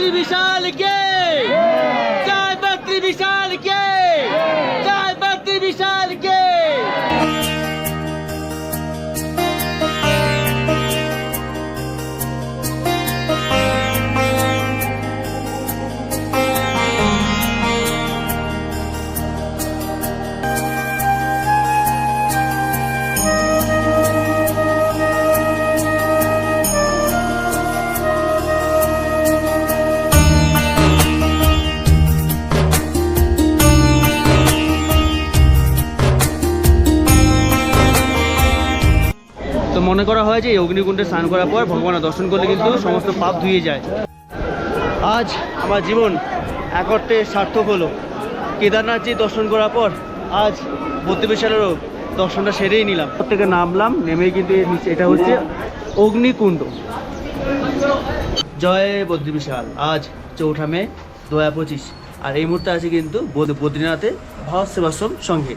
Bhatri Vishal ke! Jai Bhatri Vishal ke! Jai Bhatri Vishal ke! তো মনে করা হয় যে অগ্নিকুণ্ডে স্নান করার পর ভগবানের দর্শন করলে কিন্তু সমস্ত পাপ ধুয়ে যায়। আজ আমার জীবন এক অর্থে সার্থক হলো। কেদারনাথজি দর্শন করার পর আজ বদ্রীবিশালেরও দর্শনটা সেরেই নিলাম। থেকে নামলাম নেমে কিন্তু এটা হচ্ছে অগ্নিকুণ্ড। জয় বদ্রীবিশাল আজ চৌঠা মে দু হাজার পঁচিশ। আর এই মুহূর্তে আছে কিন্তু বদ- বদ্রীনাথে ভারত সেবাশ্রম সঙ্গে।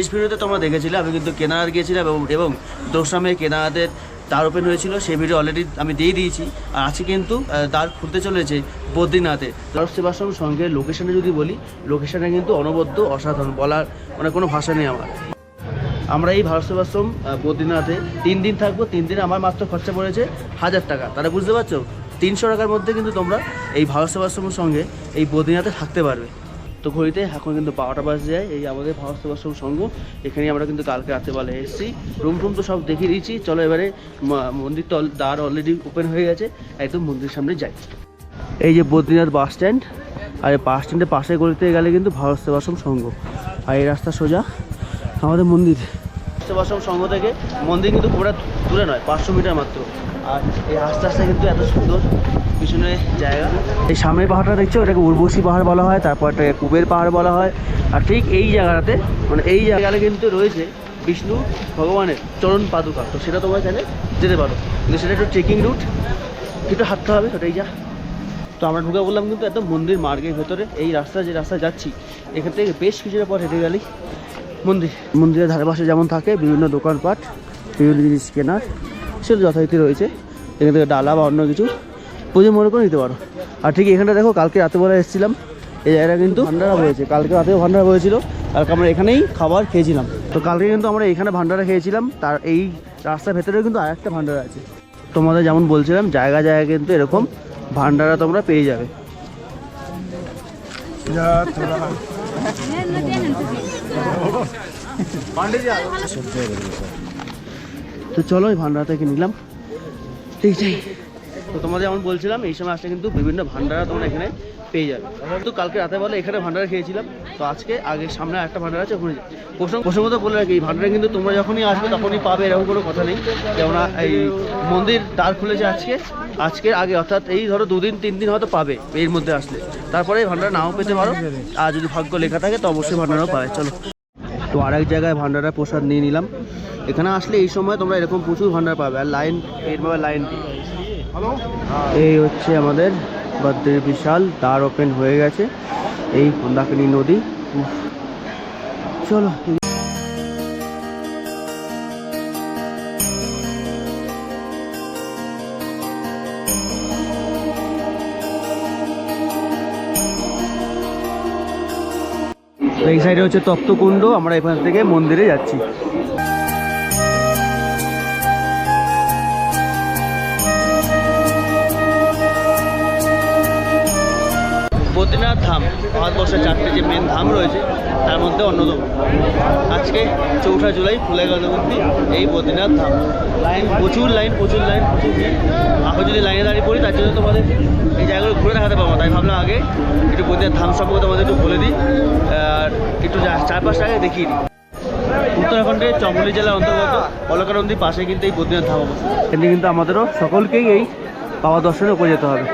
শেষ ভিডিওতে তোমরা দেখেছিলে, আমি কিন্তু কেনার গিয়েছিলাম এবং এবং দোসরা মে কেনারের দ্বার ওপেন হয়েছিল, সেই ভিডিও অলরেডি আমি দিয়ে দিয়েছি। আর আজকে কিন্তু তার খুলতে চলেছে বদ্রীনাথে। ভারত সেবাশ্রম সঙ্গে লোকেশনে যদি বলি লোকেশনে কিন্তু অনবদ্য, অসাধারণ বলার মানে কোনো ভাষা নেই আমার। আমরা এই ভারত সেবাশ্রম বদ্রীনাথে তিন দিন থাকব, তিন দিনে আমার মাত্র খরচা পড়েছে হাজার টাকা। তারা বুঝতে পারছ? তিনশো টাকার মধ্যে কিন্তু তোমরা এই ভারত সেবাশ্রমের সঙ্গে এই বদ্রীনাথে থাকতে পারবে। তো ঘড়িতে। এখন কিন্তু বারোটা বাজে যায়। এই আমাদের ভারত সেবাশ্রম সংঘ এখানে আমরা কিন্তু কালকে রাত্রেবেলা এসেছি। রুম টুম তো সব দেখিয়ে দিয়েছি চলো এবারে মন্দির তো দ্বার অলরেডি ওপেন হয়ে গেছে। একদম মন্দিরের সামনে যাই। এই যে বদ্রীনাথ বাস স্ট্যান্ড আর এই বাস স্ট্যান্ডের পাশে গলিতে গেলে কিন্তু ভারত সেবাশ্রম সংঘ আর এই রাস্তা সোজা আমাদের মন্দির। সেবাশ্রম সংঘ থেকে মন্দির কিন্তু পুরো দূরে নয়, পাঁচশো মিটার মাত্র। আর এই আস্তে কিন্তু এত সুন্দর জায়গা। এই সামনের পাহাড়টা দেখছ? এটাকে উর্বশী পাহাড় বলা হয়, তারপর এটাকে কুবের পাহাড় বলা হয়। আর ঠিক এই জায়গাটাতে মানে এই জায়গাটা কিন্তু রয়েছে বিষ্ণু ভগবানের চরণ পাদুকা। তো সেটা তোমরা চাইলে যেতে পারো। কিন্তু সেটা একটু ট্রেকিং রুট একটু হাঁটতে হবে, ওটাই যা। তো আমরা ঢুকে বললাম কিন্তু একদম মন্দির মার্গের ভেতরে। এই রাস্তা, যে রাস্তায় যাচ্ছি, এখান থেকে বেশ কিছুটা পর হেঁটে গেলেই মন্দির। মন্দিরের ধারে পাশে যেমন থাকে বিভিন্ন দোকানপাট, বিভিন্ন জিনিস কেনার। সেটা যথারীতি রয়েছে এখান থেকে ডালা বা অন্য কিছু। পুজো মনে করে নিতে পারো। আর ঠিক এখানটা দেখো কালকে রাতেবেলা এসেছিলাম এই জায়গাটা কিন্তু ভান্ডারা হয়েছে কালকে রাতেও ভান্ডারা হয়েছিল কালকে আমরা এখানেই খাবার খেয়েছিলাম। তো কালকে কিন্তু আমরা এখানে ভান্ডারা খেয়েছিলাম তার এই রাস্তার ভেতরেও কিন্তু আরেকটা ভান্ডারা আছে। তোমাদের যেমন বলছিলাম জায়গা জায়গা কিন্তু এরকম ভান্ডারা তোমরা পেয়ে যাবে। তো চলো, এই ভান্ডারা থেকে নিলাম। ঠিক আছে তো তোমাদের যেমন বলছিলাম, এই সময় আসলে কিন্তু বিভিন্ন ভান্ডারা তোমরা এখানে পেয়ে যাবে। তো কালকে রাতে বলে এখানে ভান্ডারা খেয়েছিলাম, তো আজকে আগে সামনে একটা ভান্ডার আছে, ওখানে। প্রসঙ্গ প্রসঙ্গত বলে রাখি, এই ভান্ডারা কিন্তু তোমরা যখনই আসবে তখনই পাবে, এরকম কোনো কথা নেই। কেননা এই মন্দির দ্বার খুলেছে আজকে আজকের আগে, অর্থাৎ এই ধরো দুদিন, তিন দিন হয়তো পাবে এর মধ্যে আসলে। তারপরে এই ভান্ডারা নাও পেতে পারো, আর যদি ভাগ্য লেখা থাকে, তো অবশ্যই ভান্ডারাও পাবে। চলো। তো আরেক জায়গায় ভান্ডারা প্রসাদ নিয়ে নিলাম। এখানে আসলে এই সময় তোমরা এরকম প্রচুর ভান্ডার পাবে আর লাইন এইভাবে লাইন। এই হচ্ছে আমাদের বদ্রের বিশাল দ্বার ওপেন হয়ে গেছে এই মন্দাকিনী নদী। চলো এই সাইডে হচ্ছে তপ্তকুণ্ড আমরা এখান থেকে মন্দিরে যাচ্ছি। বদ্রীনাথ ধাম, ভারতবর্ষের চারটে যে মেন ধাম রয়েছে, তার মধ্যে অন্যতম। আজকে চৌঠা জুলাই ফুলে গেল এই বদ্রীনাথ ধাম। লাইন, প্রচুর লাইন প্রচুর লাইন, প্রচুর। যদি লাইনে দাঁড়িয়ে পড়ি, তার জন্য তোমাদের এই জায়গাগুলো ঘুরে দেখাতে পারব। তাই ভাবলাম আগে একটু বদ্রীনাথ ধাম সম্পর্কে তোমাদের একটু বলে দিই। আর একটু চারপাশটা আগে দেখিয়ে দিই। উত্তরাখণ্ডের চমলি জেলার অন্তর্গত অলকানন্দীর পাশে কিন্তু এই বদ্রীনাথ ধাম অবস্থিত। কিন্তু আমাদেরও সকলকেই এই বাবা দর্শনে উপরে যেতে হবে।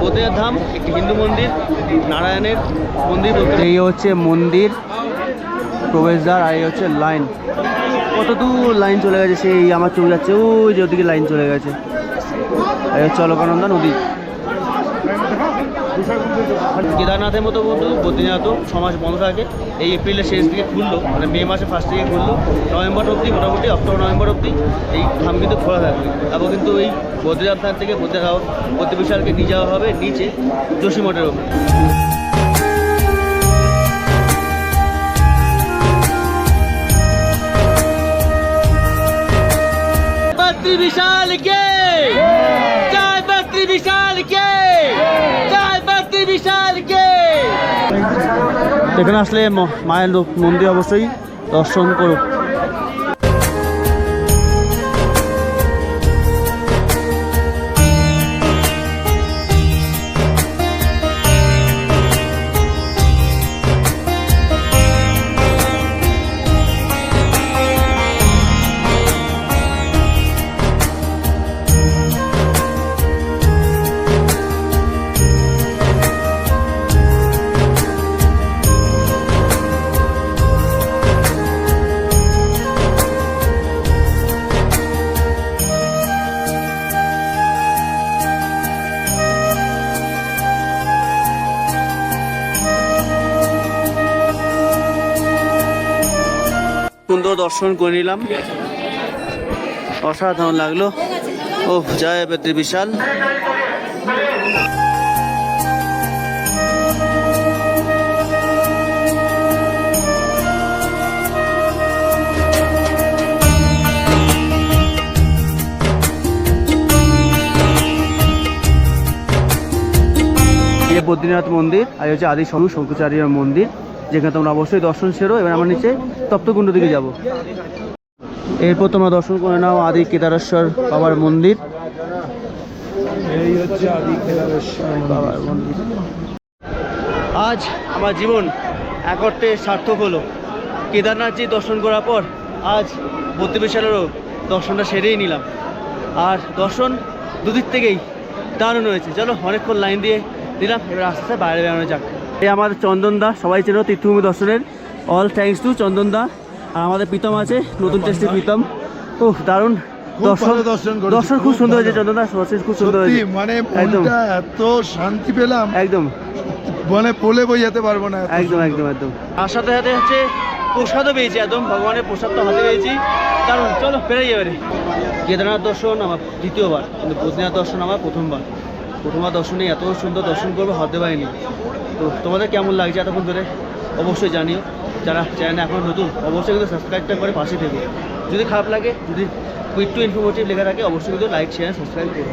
বদ্রীনাথ ধাম একটি হিন্দু মন্দির, নারায়ণের মন্দির এই হচ্ছে মন্দির, প্রবেশদ্বার, আর এই হচ্ছে লাইন। কত দূর লাইন চলে গেছে সেই আমার চোখ যাচ্ছে, ওই যে ওদিকে লাইন চলে গেছে। এই হচ্ছে অলকানন্দা নদী। কেদারনাথের মতো বন্ধু বদ্রীনাথও ছ মাস বন্ধ থাকে। এই এপ্রিলের শেষ দিকে খুললো মানে মে মাসে ফার্স্ট দিকে খুললো। নভেম্বর অবধি মোটামুটি অক্টোবর নভেম্বর অব্দি এই ধাম কিন্তু খোলা থাকবে। এবং কিন্তু এই বদ্রীনাথ ধান থেকে বদ্রীনাথ বিশালকে নিয়ে যাওয়া হবে নিচে যোশীমঠের ওপরে। বিশাল কে বিশাল কে বিশালকে এখানে আসলে মায়ের মন্দির অবশ্যই দর্শন করুক। দর্শন করে নিলাম। অসাধারণ লাগল। ও জয় বদ্রি বিশাল। বদ্রীনাথ মন্দির, আর হচ্ছে আদি শঙ্কু শঙ্করাচার্যের মন্দির। যেখানে তোমরা অবশ্যই দর্শন সেরো এবার আমরা নিচে তপ্তকুণ্ড দিকে যাব। এরপর তোমরা দর্শন করে নাও আদি কেদারেশ্বর বাবার মন্দির। এই হচ্ছে আদি কেদারেশ্বর বাবার মন্দির। আজ আমার জীবন এক অর্থে সার্থক হলো। কেদারনাথজি দর্শন করার পর আজ বদ্রীবিশালেরও দর্শনটা সেরেই নিলাম। আর দর্শন দুদিক থেকেই দারুণ রয়েছে। চলো অনেকক্ষণ লাইন দিয়ে দিলাম এবার আস্তে আস্তে বাইরে বেরোনো যাক। এই আমাদের চন্দন দা সবাই চেনো তীর্থভূমি দর্শনের। All thanks to Chandan da. আর আমাদের প্রীতম আছে নতুন টেস্টের প্রীতম। ও দারুণ। দর্শন দর্শন খুব সুন্দর হয়েছে চন্দন দা সত্যি খুব সুন্দর হয়েছে। মানে একদম। এত শান্তি পেলাম। একদম। মানে বলে বোঝাতে পারব না একদম একদম একদম। তার সাথে সাথে হচ্ছে প্রসাদও পেয়েছি একদম ভগবানের প্রসাদ তো হাতে পেয়েছি। কারণ চলো কেদারনাথ দর্শন আমার দ্বিতীয়বার কিন্তু বদ্রীনাথ দর্শন আমার প্রথমবার। প্রথমবার দর্শনে এত সুন্দর দর্শন করব হতে পারিনি। তো তোমাদের কেমন লাগছে এতক্ষণ ধরে? অবশ্যই জানিও। যারা চ্যানেল এখন নতুন, অবশ্যই কিন্তু সাবস্ক্রাইবটা করে পাশে থেকো। যদি খারাপ লাগে, যদি কুইক টু ইনফরমেটিভ লেখা থাকে, অবশ্যই কিন্তু লাইক শেয়ার সাবস্ক্রাইব করো।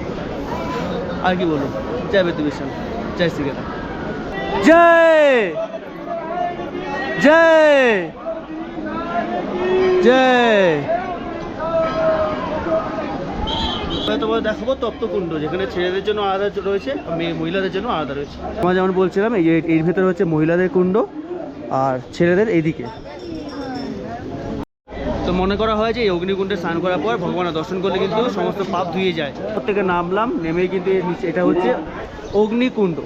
আর কি বলব? জয় বেতু বিশাল জয় শ্রীকেতা জয়! জয়! জয়! এবার তোমাদের দেখাবো? তপ্তকুণ্ড যেখানে ছেলেদের জন্য আলাদা রয়েছে মেয়ে মহিলাদের জন্য আলাদা রয়েছে। আমরা যেমন বলছিলাম এই যে এর ভেতরে হচ্ছে মহিলাদের কুণ্ড আর ছেলেদের এইদিকে তো মনে করা হয় যে এই অগ্নিকুণ্ডে স্নান করার পর ভগবানের দর্শন করলে কিন্তু সমস্ত পাপ ধুয়ে যায়। প্রত্যেকে নামলাম নেমেই কিন্তু নিচে এটা হচ্ছে অগ্নিকুণ্ড।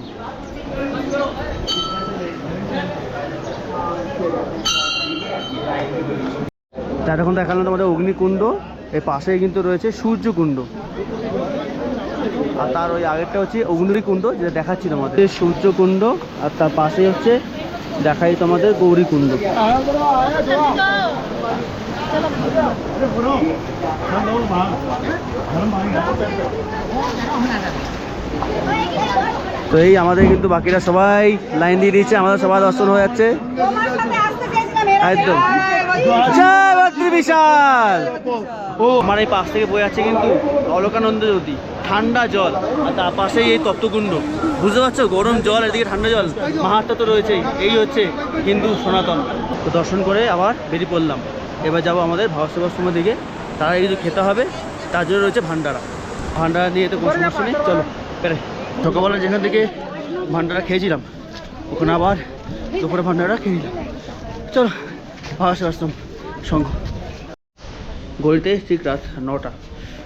তার এখন দেখালাম তোমাদের অগ্নিকুণ্ড। এর পাশেই কিন্তু রয়েছে সূর্যকুণ্ড। আর তার ওই আগেরটা হচ্ছে অগ্নিকুণ্ড যেটা দেখাচ্ছি তোমাদের। সূর্যকুণ্ড আর তার পাশেই হচ্ছে দেখাই তোমাদের গৌরীকুণ্ড। তো এই আমাদের কিন্তু বাকিরা সবাই লাইন দিয়ে দিয়েছে আমাদের সবাই দর্শন হয়ে যাচ্ছে। একদম। জয় বিশাল। ও, আমার এই পাশ থেকে বয়ে যাচ্ছে কিন্তু অলকানন্দ নদী, ঠান্ডা জল, আর তার পাশেই এই তপ্তকুণ্ড বুঝতে পারছ? গরম জল, এদিকে ঠান্ডা জল। মাহাত্মা তো রয়েছেই। এই হচ্ছে হিন্দু সনাতন। তো দর্শন করে আবার বেরিয়ে পড়লাম। এবার যাব আমাদের ভারত সেবাশ্রমের দিকে। তারা কিছু খেতে হবে, তার জন্য রয়েছে ভান্ডারা। ভান্ডারা নিয়ে তো কোনো সমস্যা নেই। চলো পেরে সকালবেলা যেখান থেকে ভান্ডারা খেয়েছিলাম, ওখানে আবার দুপুরে ভান্ডারা খেয়ে নিলাম। চলো ভারত সেবাশ্রম সঙ্গ গড়িতে ঠিক রাত নটা।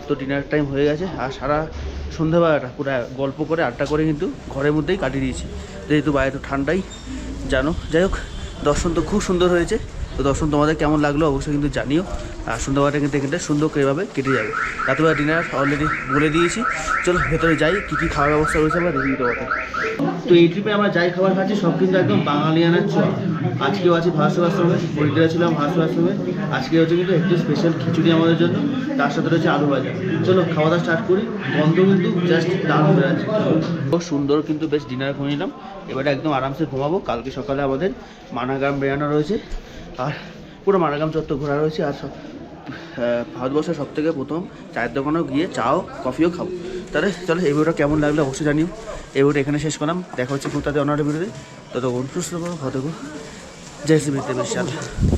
তো ডিনার টাইম হয়ে গেছে আর সারা সন্ধ্যাবেলাটা পুরো গল্প করে, আড্ডা করে কিন্তু ঘরের মধ্যেই কাটিয়ে দিয়েছি। যেহেতু বাইরে তো ঠান্ডাই, জানো। যাই হোক, দর্শন তো খুব সুন্দর হয়েছে। তো দর্শন তোমাদের কেমন লাগল অবশ্যই কিন্তু জানিও। আর সন্ধ্যাবেলাটা কিন্তু এখানটা সুন্দর এভাবে কেটে যাবে। রাতেবেলা ডিনার অলরেডি বলে দিয়েছি। চলো, ভেতরে যাই, কী কী খাওয়ার ব্যবস্থা রয়েছে আমরা দেখি তোমাদের। তো এই ট্রিপে আমরা যাই, খাবার খাচ্ছি, সব কিন্তু একদম বাঙালিয়ানার ছোঁয়া আজকেও আছি ভারসেব আশ্রমে হরিদ্বারে ছিলাম ভারসেব আশ্রমে। আজকে হচ্ছে কিন্তু একটু স্পেশাল খিচুড়ি আমাদের জন্য, তার সাথে রয়েছে আলু ভাজা। চলো খাওয়া দাওয়া স্টার্ট করি, গন্ধ কিন্তু জাস্ট দারুণ বেড়াচ্ছে। খুব সুন্দর কিন্তু বেশ ডিনার করে নিলাম। এবারে একদম আরামসে ঘুমাবো, কালকে সকালে আমাদের মানাগ্রাম বেড়ানো রয়েছে। আর পুরো মানাগ্রাম চত্বর ঘোরা রয়েছে। আর সব ভারতবর্ষের সব থেকে প্রথম চায়ের দোকানেও গিয়ে চাও, কফিও খাব। তাহলে চলো, এই ভিডিওটা কেমন লাগল অবশ্যই জানিও। এই ভিডিওটা এখানে শেষ করলাম। দেখা হচ্ছে খুব তাদের অন্য ভিডিওতে। ততক্ষণ সুস্থ থাকো, ভালো থাকো জয় শ্রী বিদ্যা